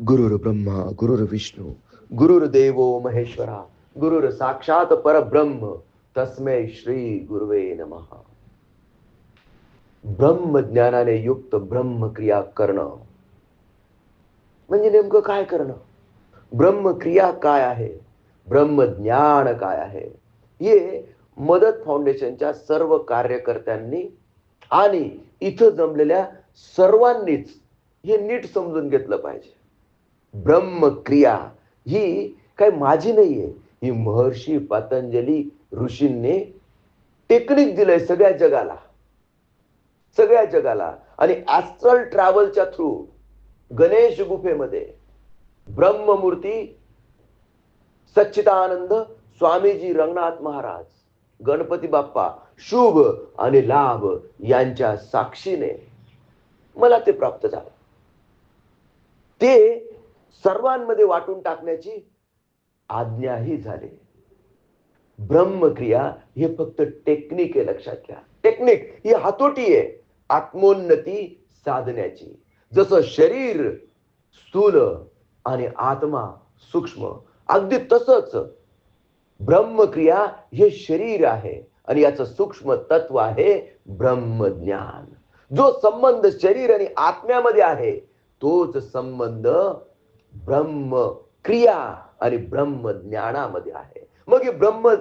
गुरुर ब्रह्मा गुरुर विष्णू गुरुर देवो महेश्वरा गुरुर साक्षात परब्रह्म तस्मै श्री गुरुवे नमः. ब्रह्म ज्ञानाने युक्त ब्रह्मक्रिया करणं. म्हणजे नेमकं काय करणं? ब्रह्मक्रिया काय आहे? ब्रह्मज्ञान काय आहे? हे मदत फाउंडेशनच्या सर्व कार्यकर्त्यांनी आणि इथं जमलेल्या सर्वांनीच हे नीट समजून घेतलं पाहिजे. ब्रह्मक्रिया. ही काय माझी नाहीये. ही महर्षी पतंजली ऋषींनी टेक्निक दिलंय सगळ्या जगाला. सगळ्या जगाला. आणि ॲस्ट्रल ट्रॅव्हलच्या थ्रू गणेश गुफेमध्ये ब्रह्ममूर्ती सच्चिदानंद स्वामीजी रंगनाथ महाराज गणपती बाप्पा शुभ आणि लाभ यांच्या साक्षीने मला ते प्राप्त झालं. ते सर्वांमध्ये वाटून टाकण्याची आज्ञाही झाली. ब्रह्मक्रिया हे फक्त टेक्निक आहे लक्षात घ्या. टेक्निक ही हातोटी आहे. आत्मोन्नती साधण्याची. जसं शरीर स्थूल आणि आत्मा सूक्ष्म अगदी तसंच ब्रह्मक्रिया हे शरीर आहे आणि याचं सूक्ष्म तत्व आहे ब्रह्मज्ञान. जो संबंध शरीर आणि आत्म्यामध्ये आहे तोच संबंध ब्रह्म क्रिया आणि ब्रह्म ज्ञानामध्ये आहे. मग ही ब्रह्म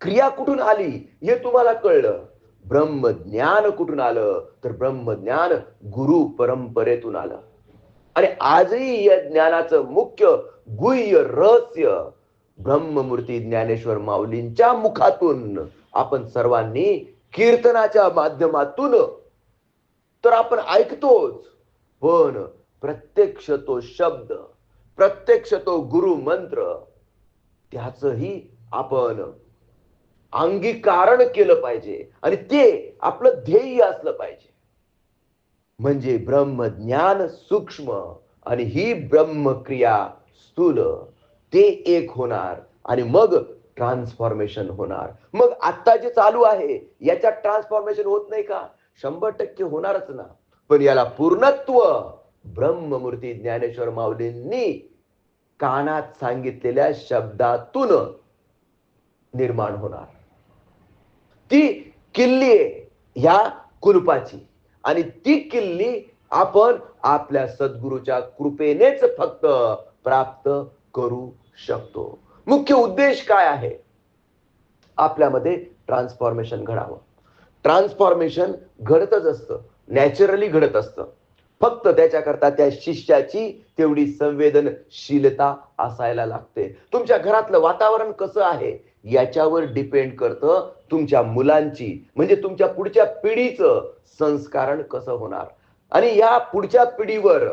क्रिया कुठून आली? हे तुम्हाला कळलं. ब्रह्म ज्ञान कुठून आलं? तर ब्रह्मज्ञान गुरु परंपरेतून आलं. आणि आजही या ज्ञानाचं मुख्य गुह्य रहस्य ब्रह्ममूर्ती ज्ञानेश्वर माऊलींच्या मुखातून आपण सर्वांनी कीर्तनाच्या माध्यमातून तर आपण ऐकतोच. पण प्रत्यक्ष तो शब्द प्रत्यक्ष तो गुरु मंत्र त्याचही आपण अंगीकारण केलं पाहिजे आणि ते आपलं ध्येय असलं पाहिजे. म्हणजे ब्रह्मज्ञान सूक्ष्म आणि ही ब्रह्मक्रिया स्थूल ते एक होणार आणि मग ट्रान्सफॉर्मेशन होणार. मग आता जे चालू आहे याच्यात ट्रान्सफॉर्मेशन होत नाही का? शंभर टक्के होणारच ना. पण याला पूर्णत्व ब्रह्ममूर्ती ज्ञानेश्वर माऊलींनी कानात सांगितलेल्या शब्दातून निर्माण होणार. ती किल्ली आहे ह्या कुलपाची आणि ती किल्ली आपण आपल्या सद्गुरूच्या कृपेनेच फक्त प्राप्त करू शकतो. मुख्य उद्देश काय आहे? आपल्यामध्ये ट्रान्सफॉर्मेशन घडावं. ट्रान्सफॉर्मेशन घडतच असतं. नॅचरली घडत असतं. फक्त त्याच्याकरता त्या शिष्याची तेवढी संवेदनशीलता असायला लागते. तुमच्या घरातलं वातावरण कसं आहे? याच्यावर डिपेंड करतं तुमच्या मुलांची म्हणजे तुमच्या पुढच्या पिढीचं संस्कारण कसं होणार? आणि या पुढच्या पिढीवर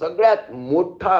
सगळ्यात मोठा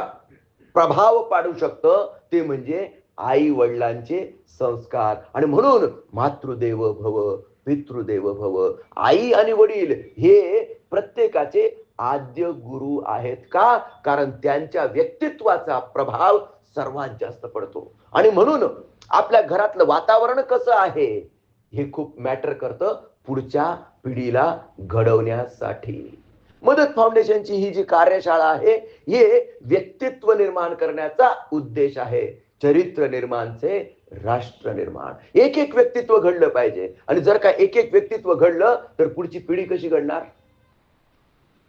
प्रभाव पाडू शकतं ते म्हणजे आई वडिलांचे संस्कार. आणि म्हणून मातृदेव भव पितृदेव भव आई आणि वडील हे प्रत्येकाचे आद्य गुरु आहेत का? कारण त्यांच्या व्यक्तित्वाचा प्रभाव सर्वात जास्त पडतो. आणि म्हणून आपल्या घरातलं वातावरण कसं आहे? हे खूप मॅटर करतं पुढच्या पिढीला घडवण्यासाठी. मदत फाउंडेशनची ही जी कार्यशाळा आहे हे व्यक्तित्व निर्माण करण्याचा उद्देश आहे. चरित्र निर्माणचे राष्ट्र निर्माण. एक एक व्यक्तित्व घडलं पाहिजे. आणि जर का एक एक व्यक्तित्व घडलं तर पुढची पिढी कशी घडणार?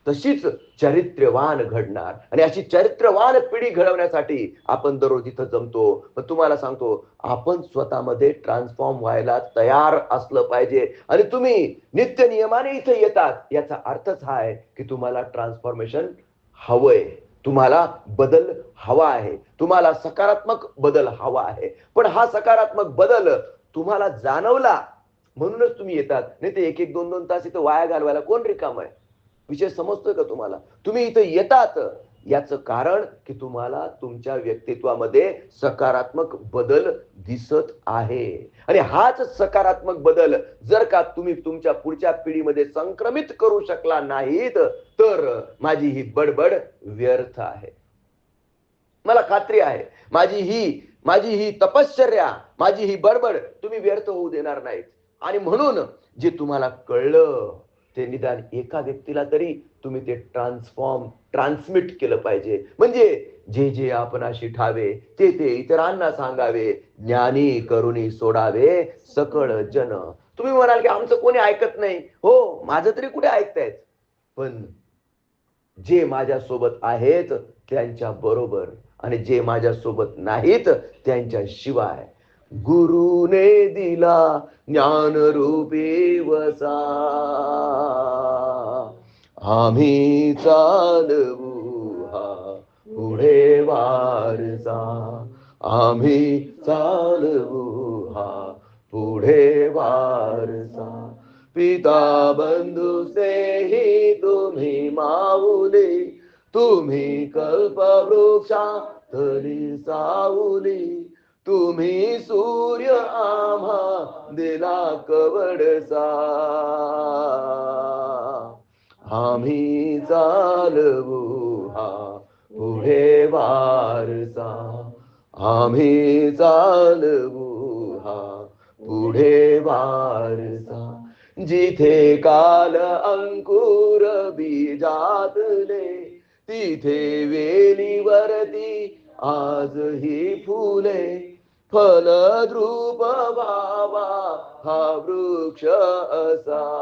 तशीच चरित्रवान घडणार. आणि अशी चरित्रवान पिढी घडवण्यासाठी आपण दररोज इथं जमतो. पण तुम्हाला सांगतो आपण स्वतःमध्ये ट्रान्सफॉर्म व्हायला तयार असलं पाहिजे. आणि तुम्ही नित्य नियमाने इथे येतात. याचा अर्थच हा आहे की तुम्हाला ट्रान्सफॉर्मेशन हवंय. तुम्हाला बदल हवा आहे. तुम्हाला सकारात्मक बदल हवा आहे. पण हा सकारात्मक बदल तुम्हाला जाणवला म्हणूनच तुम्ही येतात. नाही ते एक एक दोन दोन तास इथं वाया घालवायला कोण रिकाम आहे? विषय समजतोय का तुम्हाला? तुम्ही इथं येतात. याचं कारण की तुम्हाला तुमच्या व्यक्तित्वामध्ये सकारात्मक बदल दिसत आहे. आणि हाच सकारात्मक बदल जर का तुम्ही तुमच्या पुढच्या पिढीमध्ये संक्रमित करू शकला नाहीत तर माझी ही बडबड व्यर्थ आहे. मला खात्री आहे. माझी ही माझी ही तपश्चर्या माझी ही बडबड तुम्ही व्यर्थ होऊ देणार नाहीत. आणि म्हणून जे तुम्हाला कळलं ते निदान एका व्यक्तीला तरी तुम्ही ते ट्रान्सफॉर्म ट्रान्समिट केलं पाहिजे. म्हणजे जे जे आपण अशी ठावे ते ते इतरांना सांगावे ज्ञानी करुणी सोडावे सकळ जन. तुम्ही म्हणाल की आमचं कोणी ऐकत नाही. हो माझं तरी कुठे ऐकतायत? पण जे माझ्या सोबत आहेत त्यांच्या बरोबर आणि जे माझ्या सोबत नाहीत त्यांच्या शिवाय. गुरुने दिला ज्ञान रूपी वसा. आम्ही चालवू हा पुढे वारसा. आम्ही चालवू हा पुढे वारसा. पिता बंधू तुम्ही माऊली तुम्ही कल्पवृक्षा तरी साऊली तुम्ही सूर्य आम्हा दिला कवडसा. आम्ही चालवू हा पुढे वारसा. आम्ही चालवू हा पुढे वारसा. जिथे काल अंकुर बीजातले तिथे वेलीवरती आज ही फुले. फलद्रूप बाबा हा वृक्ष असा.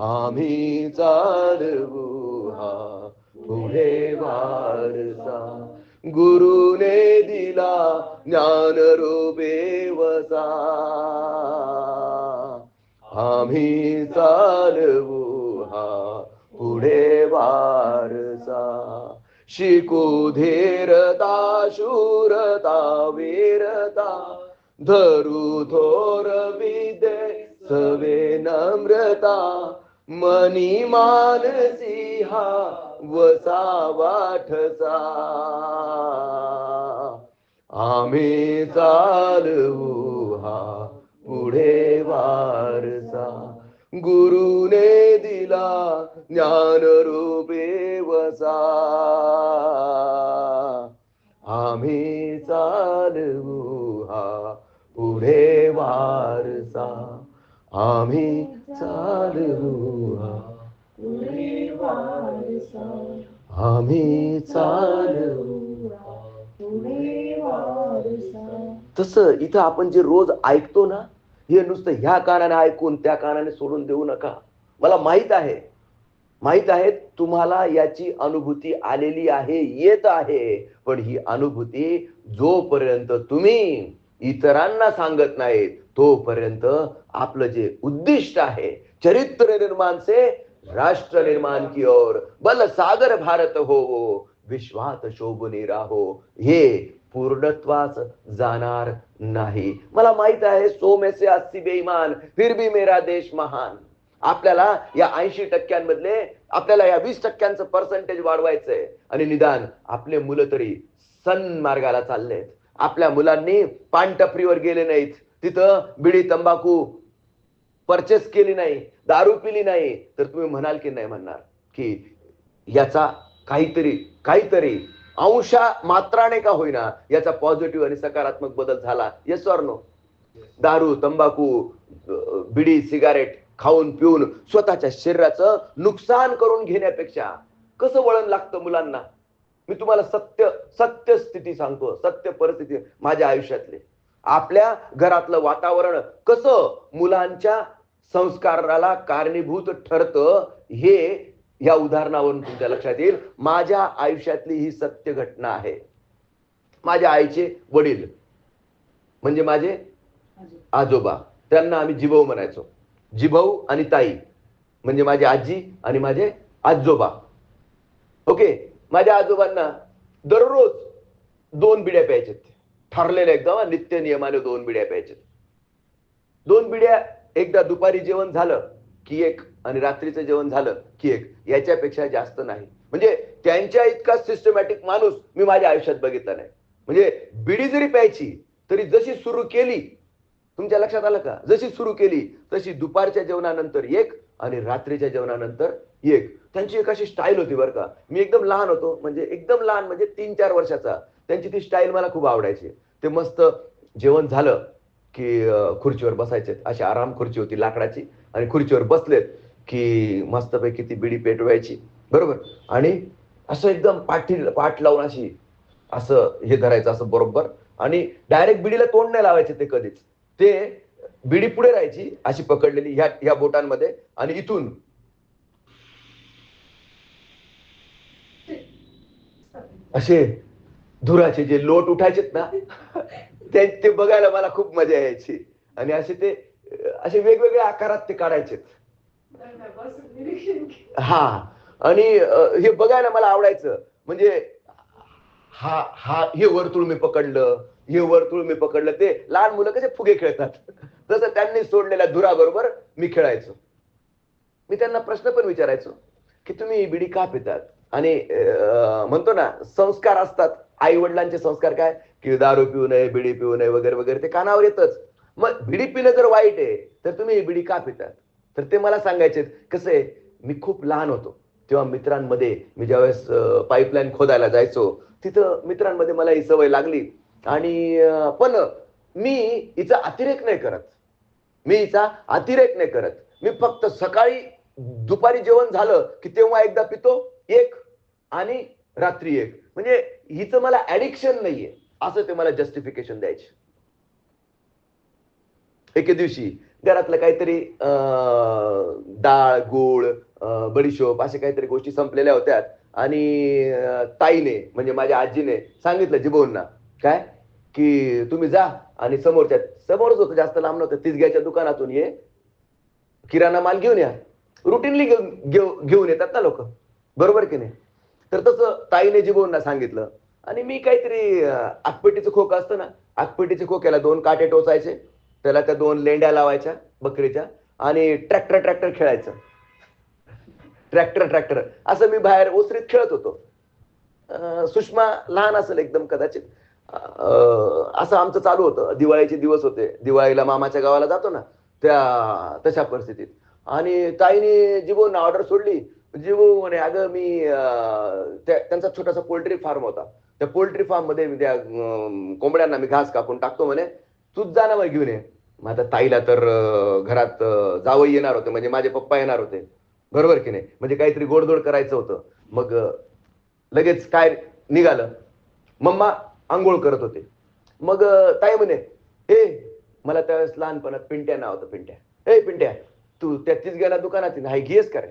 आम्ही चालवू हा पुढे वारसा. गुरुने दिला ज्ञान रूपे वसा. आम्ही चालवू हा पुढे वारसा. शिकू धीरता शूरता वीरता. धरू थोर विदे सवे नम्रता. मनी मानसी हा वसा वाठसा. आम्ही चालवू हा पुढे वारसा. गुरुने दिला ज्ञान रूपे वसा. आम्ही चालवू हा पुढे वारसा. आम्ही आम्ही तसं इथं आपण जे रोज ऐकतो ना हे नुसतं ह्या कानाने ऐकून त्या कानाने सोडून देऊ नका. मला माहीत आहे. माहीत आहे तुम्हाला याची अनुभूती आलेली आहे येत आहे. पण ही अनुभूती जोपर्यंत तुम्ही इतरांना सांगत नाहीत. तोपर्यंत आपलं जे उद्दिष्ट आहे चरित्र निर्माण से राष्ट्र निर्माण की ओर बल सागर भारत हो विश्वात शोभने राहो. हे पूर्णत्वास जाणार नाही. मला माहीत आहे सोमेसे से अस्सी बेईमान फिर भी मेरा देश महान. आपल्याला या ऐंशी टक्क्यांमधले आपल्याला या वीस टक्क्यांचं पर्सेंटेज वाढवायचंय. आणि निदान आपले मुलं तरी सन्मार्गाला चाललेत. आपल्या मुलांनी पानटपरीवर गेले नाहीत. तिथं बिडी तंबाखू परचेस केली नाही दारू पिली नाही. तर तुम्ही म्हणाल की नाही म्हणणार की याचा काहीतरी काहीतरी अंशा मात्राने का होईना याचा पॉझिटिव्ह आणि सकारात्मक बदल झाला? येस ऑर नो दारू तंबाखू बिडी सिगारेट खाऊन पिऊन स्वतःच्या शरीराचं नुकसान करून घेण्यापेक्षा कसं वळण लागतं मुलांना? मी तुम्हाला सत्य सत्य स्थिती सांगतो सत्य परिस्थिती माझ्या आयुष्यातले. आपल्या घरातलं वातावरण कसं मुलांच्या संस्काराला कारणीभूत ठरतं हे या उदाहरणावरून तुमच्या लक्षात येईल. माझ्या आयुष्यातली ही सत्य घटना आहे. माझ्या आईचे वडील म्हणजे माझे आजोबा त्यांना आम्ही जिभाऊ म्हणायचो. जिभाऊ आणि ताई म्हणजे माझी आजी आणि माझे आजोबा. ओके? माझ्या आजोबांना दररोज दोन बिड्या प्यायच्यात ठरलेल्या एकदम नित्य नियमाने दोन बिड्या प्यायच्यात दोन बिड्या एकदा दुपारी जेवण झालं की एक आणि रात्रीचं जेवण झालं की एक याच्यापेक्षा जास्त नाही. म्हणजे त्यांच्या इतका सिस्टमॅटिक माणूस मी माझ्या आयुष्यात बघितला नाही. म्हणजे बिडी जरी प्यायची तरी जशी सुरू केली तुमच्या लक्षात आलं का? जशी सुरू केली तशी दुपारच्या जेवणानंतर एक आणि रात्रीच्या जेवणानंतर एक. त्यांची एक अशी स्टाईल होती बरं का. मी एकदम लहान होतो म्हणजे एकदम लहान म्हणजे तीन चार वर्षाचा. त्यांची ती स्टाईल मला खूप आवडायची. ते मस्त जेवण झालं की खुर्चीवर बसायचे अशी आराम खुर्ची होती लाकडाची आणि खुर्चीवर बसलेत की मस्तपैकी ती बिडी पेटवायची. बरोबर? आणि असं एकदम पाठी पाठ लावून अशी असं हे धरायचं असं बरोबर. आणि डायरेक्ट बिडीला तोंड नाही लावायचे ते कधीच. ते बिडी पुढे राहायची अशी पकडलेली ह्या ह्या बोटांमध्ये आणि इथून. असे धुराचे जे लोट उठायचेत ना ते ते बघायला मला खूप मजा यायची. आणि असे ते असे वेगवेगळ्या आकारात ते काढायचे हा. आणि हे बघायला मला आवडायचं. म्हणजे हा हा हे वर्तुळ मी पकडलं. हे वर्तुळ मी पकडलं ते लहान मुलं कसे फुगे खेळतात. तसं त्यांनी सोडलेल्या धुराबरोबर मी खेळायचो. मी त्यांना प्रश्न पण विचारायचो की तुम्ही बिडी का पितात? आणि म्हणतो ना संस्कार असतात. आई वडिलांचे संस्कार काय? की दारू पिऊ नये बिडी पिऊ नये वगैरे वगैरे ते कानावर येतच. मग बिडी पिणं जर वाईट आहे तर तुम्ही ही बिडी का पितात? तर ते मला सांगायचे कसं आहे मी खूप लहान होतो. तेव्हा मित्रांमध्ये मी ज्यावेळेस पाईपलाईन खोदायला जायचो तिथं मित्रांमध्ये मला ही सवय लागली. आणि पण मी हिचा अतिरेक नाही करत. मी हिचा अतिरेक नाही करत. मी फक्त सकाळी दुपारी जेवण झालं की तेव्हा एकदा पितो एक आणि रात्री एक. म्हणजे हिचं मला ऍडिक्शन नाहीये. असं ते मला जस्टिफिकेशन द्यायचे. एके दिवशी घरातलं काहीतरी अं, डाळ गुळ बडीशोप अशा काहीतरी गोष्टी संपलेल्या होत्या आणि ताईने म्हणजे माझ्या आजीने सांगितलं जिबोंना काय? की तुम्ही जा आणि समोरच्या समोरच होतं जास्त लांब नव्हतं तिसग्याच्या दुकानातून ये. किराणा माल घेऊन या. रुटीनली घेऊन घेऊन येतात ना लोक. बरोबर की नाही? तर तसं ताईने जिबोंना सांगितलं. आणि मी काहीतरी अं, आगपेटीचं खोकं असतं ना आगपेटीच्या खोक्याला दोन काटे टोचायचे. त्याला त्या दोन लेंड्या लावायच्या बकरीच्या आणि ट्रॅक्टर ट्रॅक्टर खेळायचं. Tractor tractor. असं मी बाहेर ओसरीत खेळत होतो. सुषमा लहान असेल एकदम कदाचित. असं आमचं चालू होतं. दिवाळीचे दिवस होते. दिवाळीला मामाच्या गावाला जातो ना त्या तशा परिस्थितीत. आणि ताईने जिबोंना ऑर्डर सोडली. जिबो म्हणे अगं मी त्या- त्यांचा छोटासा पोल्ट्री फार्म होता. त्या पोल्ट्री फार्ममध्ये मी त्या कोंबड्यांना मी घास कापून टाकतो म्हणे. तूच जा ना घेऊन ये. मग आता ताईला तर घरात जावई येणार होते. म्हणजे माझे पप्पा येणार होते. बरोबर की नाही? म्हणजे काहीतरी गोडधोड करायचं होतं. मग लगेच काय निघालं? मम्मा आंघोळ करत होते. मग ताई म्हणे हे मला त्यावेळेस लहानपणात पिंट्या नाव होतं पिंट्या. हे पिंट्या तू त्या गेला दुकानात हाय घेस करे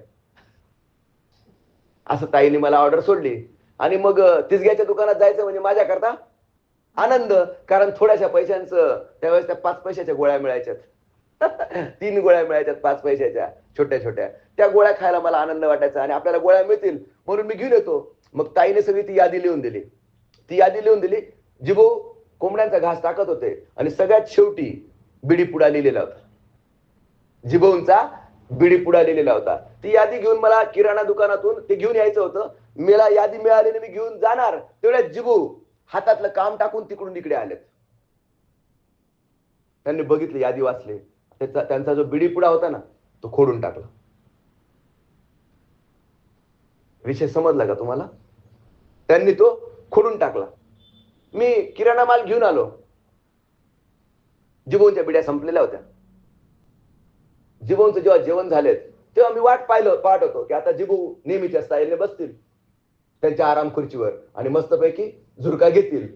असं ताईने मला ऑर्डर सोडली. आणि मग तिसग्याच्या दुकानात जायचं म्हणजे माझ्याकरता आनंद कारण थोड्याशा पैशांचं त्यावेळेस त्या पाच पैशाच्या गोळ्या मिळायच्यात. तीन गोळ्या मिळायच्यात पाच पैशाच्या छोट्या छोट्या. त्या गोळ्या खायला मला आनंद वाटायचा आणि आपल्याला गोळ्या मिळतील म्हणून मी घेऊन येतो. मग ताईने सगळी ती यादी लिहून दिली. ती यादी लिहून दिली. जिबो कोंबड्यांचा घास टाकत होते. आणि सगळ्यात शेवटी बिडी पुडा लिहिलेला होता. जिबोंचा बिडी पुडा लिहिलेला होता. ती यादी घेऊन मला किराणा दुकानातून ते घेऊन यायचं होतं. मला यादी मिळालेली मी घेऊन जाणार. तेवढ्या जिबू हातातलं काम टाकून तिकडून तिकडे आलेत. त्यांनी बघितले यादी वाचले. त्याचा त्यांचा जो बिडी पुडा होता ना तो खोडून टाकला. विषय समजला का तुम्हाला? त्यांनी तो खोडून टाकला. मी किराणा माल घेऊन आलो. जिबोनच्या बिड्या संपलेल्या होत्या. जिबोनचं जेव्हा जेवण झालेत तेव्हा मी वाट पाहिलं पाहत होतो की आता जिबू नेहमीच्या स्टाईलने बसतील. त्यांच्या आराम खुर्चीवर आणि मस्तपैकी झुरका घेतील.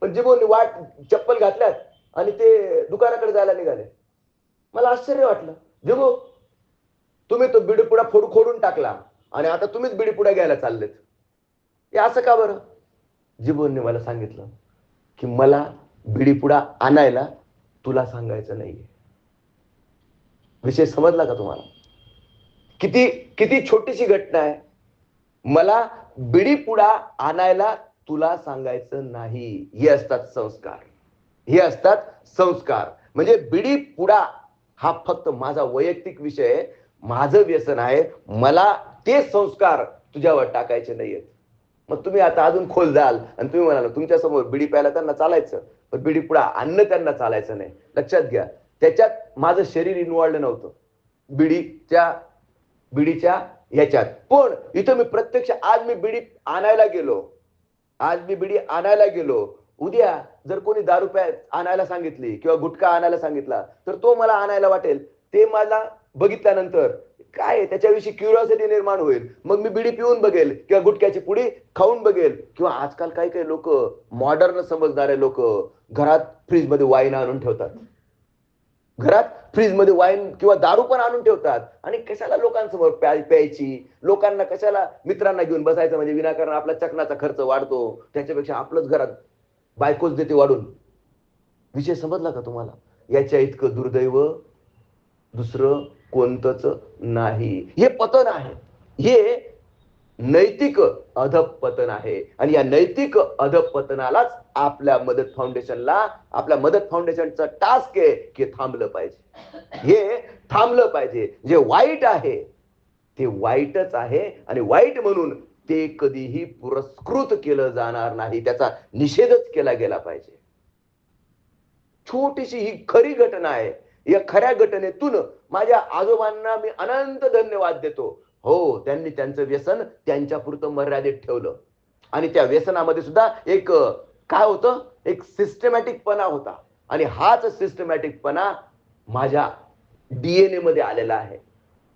पण जिबोनी वाट चप्पल घातल्यात आणि ते दुकानाकडे जायला निघाले. मला आश्चर्य वाटलं. जिबो तुम्ही तो बिडीपुडा फोड खोडून टाकला आणि आता तुम्हीच बिडीपुडा घ्यायला चाललेत. हे असं का बरं? जिबोनने मला सांगितलं की मला बिडीपुडा आणायला तुला सांगायचं नाहीये. विषय समजला का तुम्हाला? किती किती छोटीशी घटना आहे. मला बिडीपुडा आणायला तुला सांगायचं नाही. हे असतात संस्कार. हे असतात संस्कार. म्हणजे बिडी पुडा हा फक्त माझा वैयक्तिक विषय आहे. माझं व्यसन आहे. मला ते संस्कार तुझ्यावर टाकायचे नाहीयेत. मग तुम्ही आता अजून खोल जाल. आणि तुम्ही म्हणाल तुमच्यासमोर बिडी प्यायला त्यांना चालायचं. पण बिडी पुढा आणणं त्यांना चालायचं नाही. लक्षात घ्या. त्याच्यात माझं शरीर इन्वॉल्ड नव्हतं. बिडीच्या बिडीच्या ह्याच्यात. पण इथं मी प्रत्यक्ष आज मी बिडी आणायला गेलो. आज मी बिडी आणायला गेलो. उद्या जर कोणी दारू प्या आणायला सांगितली किंवा गुटखा आणायला सांगितला तर तो मला आणायला वाटेल. ते मला बघितल्यानंतर काय त्याच्याविषयी क्युरिओसिटी निर्माण होईल. मग मी बिडी पिऊन बघेल किंवा गुटख्याची पुडी खाऊन बघेल किंवा आजकाल काही काही लोक मॉडर्न समजणारे लोक घरात फ्रीजमध्ये वाईन आणून ठेवतात. घरात फ्रीजमध्ये वाईन किंवा दारू पण आणून ठेवतात. आणि कशाला लोकांसमोर प्या प्यायची? लोकांना कशाला मित्रांना घेऊन बसायचं? म्हणजे विनाकारण आपला चकनाचा खर्च वाढतो. त्याच्यापेक्षा आपलंच घरात बायकोच देते वाढून. विषय समजला का तुम्हाला? याच्या इतकं दुर्दैव दुसरं कोणतंच नाही. हे पतन आहे. हे नैतिक अधपतन आहे. आणि या नैतिक अधपतनालाच आपल्या मदत फाउंडेशनला आपल्या मदत फाउंडेशनचा टास्क आहे की थांबलं पाहिजे. हे थांबलं पाहिजे. जे वाईट आहे ते वाईटच आहे. आणि वाईट म्हणून ते कधीही पुरस्कृत केलं जाणार नाही. त्याचा निषेधच केला गेला पाहिजे. छोटीशी ही खरी घटना आहे. या खऱ्या घटनेतून माझ्या आजोबांना मी अनंत धन्यवाद देतो. हो त्यांनी त्यांचं व्यसन त्यांच्या पुरतं मर्यादित ठेवलं. आणि त्या व्यसनामध्ये सुद्धा एक काय होतं? एक सिस्टमॅटिकपणा होता. आणि हाच सिस्टमॅटिकपणा माझ्या डीएनए मध्ये आलेला आहे.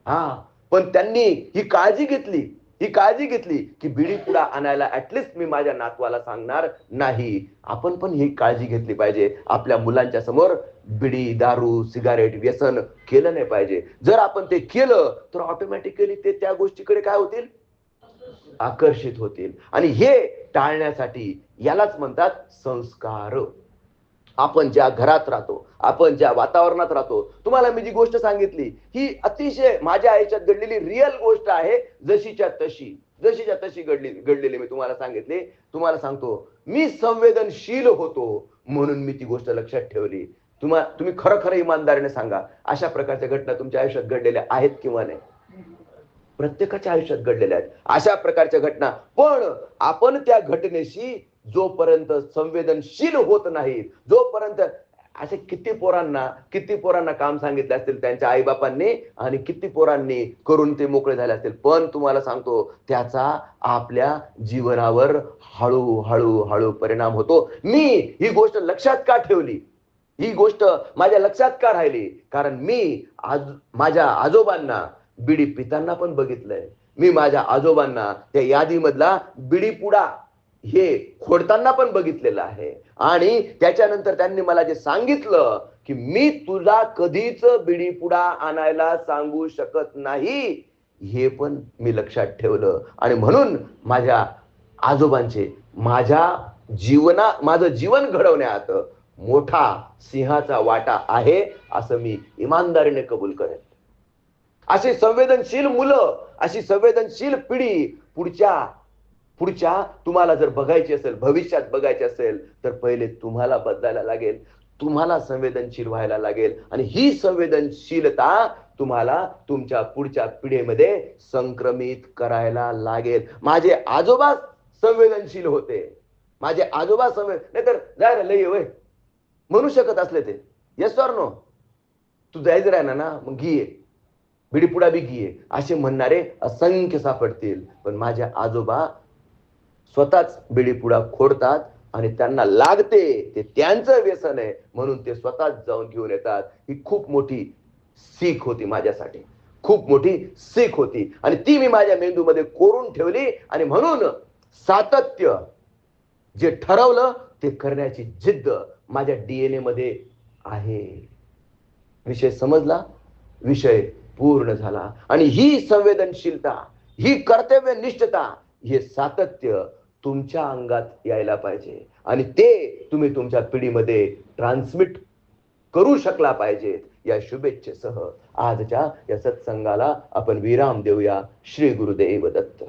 हा पण त्यांनी ही काळजी घेतली. ही काळजी घेतली की बिडी पुडा आणायला ऍटलिस्ट मी माझ्या नातवाला सांगणार नाही. आपण पण ही काळजी घेतली पाहिजे. आपल्या मुलांच्या समोर बिडी दारू सिगारेट व्यसन केलं नाही पाहिजे. जर आपण ते केलं तर ऑटोमॅटिकली ते त्या गोष्टीकडे काय होतील? आकर्षित होतील. आणि हे टाळण्यासाठी यालाच म्हणतात संस्कार. आपण ज्या घरात राहतो आपण ज्या वातावरणात राहतो तुम्हाला मी जी गोष्ट सांगितली ही अतिशय माझ्या आयुष्यात घडलेली रिअल गोष्ट आहे जशीच्या तशी. जशीच्या तशी घडली घडलेली मी तुम्हाला सांगितले. तुम्हाला सांगतो मी संवेदनशील होतो म्हणून मी ती गोष्ट लक्षात ठेवली. तुम्हा तुम्ही खरं खरं इमानदारीने सांगा अशा प्रकारच्या घटना तुमच्या आयुष्यात घडलेल्या आहेत किंवा नाही? प्रत्येकाच्या आयुष्यात घडलेल्या आहेत. अशा प्रकारच्या घटना. पण आपण त्या घटनेशी जोपर्यंत संवेदनशील होत नाही जोपर्यंत असे किती पोरांना किती पोरांना काम सांगितले असतील त्यांच्या आईबापांनी आणि किती पोरांनी करून ते मोकळे झाले असतील. पण तुम्हाला सांगतो त्याचा आपल्या जीवनावर हळू हळू हळू परिणाम होतो. मी ही गोष्ट लक्षात का ठेवली? ही गोष्ट माझ्या लक्षात का राहिली? कारण मी आज माझ्या आजोबांना बिडी पितांना पण बघितलंय. मी माझ्या आजोबांना त्या यादीमधला बिडी पुडा हे खोडताना पण बघितलेलं आहे. आणि त्याच्यानंतर त्यांनी मला जे सांगितलं की मी तुला कधीच बिडीपुडा आणायला सांगू शकत नाही हे पण मी लक्षात ठेवलं. आणि म्हणून माझ्या आजोबांचे माझ्या जीवना माझं जीवन घडवण्यात मोठा सिंहाचा वाटा आहे असं मी इमानदारीने कबूल करेन. अशी संवेदनशील मुलं अशी संवेदनशील पिढी पुढच्या पुढच्या तुम्हाला जर बघायची असेल भविष्यात बघायची असेल तर पहिले तुम्हाला बदलायला लागेल तुम्हाला संवेदनशील व्हायला लागेल आणि ही संवेदनशीलता तुम्हाला तुमच्या पुढच्या पिढीमध्ये संक्रमित करायला लागेल. माझे आजोबा संवेदनशील होते. माझे आजोबा संवेद नाहीतर जाय रे लय वय. म्हणू शकत असले ते. येस सर नो तू जायचं राहिना ना मग घे. बिडीपुडा बी घे. असे म्हणणारे असंख्य सापडतील. पण माझ्या आजोबा स्वतःच बिडीपुडा खोडतात आणि त्यांना लागते ते त्यांचं व्यसन आहे म्हणून ते स्वतःच जाऊन घेऊन येतात. ही खूप मोठी सीख होती माझ्यासाठी. खूप मोठी सीख होती. आणि ती मी माझ्या मेंदूमध्ये कोरून ठेवली आणि म्हणून सातत्य जे ठरवलं ते करण्याची जिद्द माझ्या डीएनए मध्ये आहे. विषय समजला? विषय पूर्ण झाला. आणि ही संवेदनशीलता ही कर्तव्यनिष्ठता हे सातत्य तुमच्या अंगात यायला पाहिजे. आणि ते तुम्ही तुमच्या पिढीमध्ये ट्रान्समिट करू शकला पाहिजेत या शुभेच्छेसह. आजच्या या सत्संगाला आपण विराम देऊया. श्री गुरुदेव दत्त.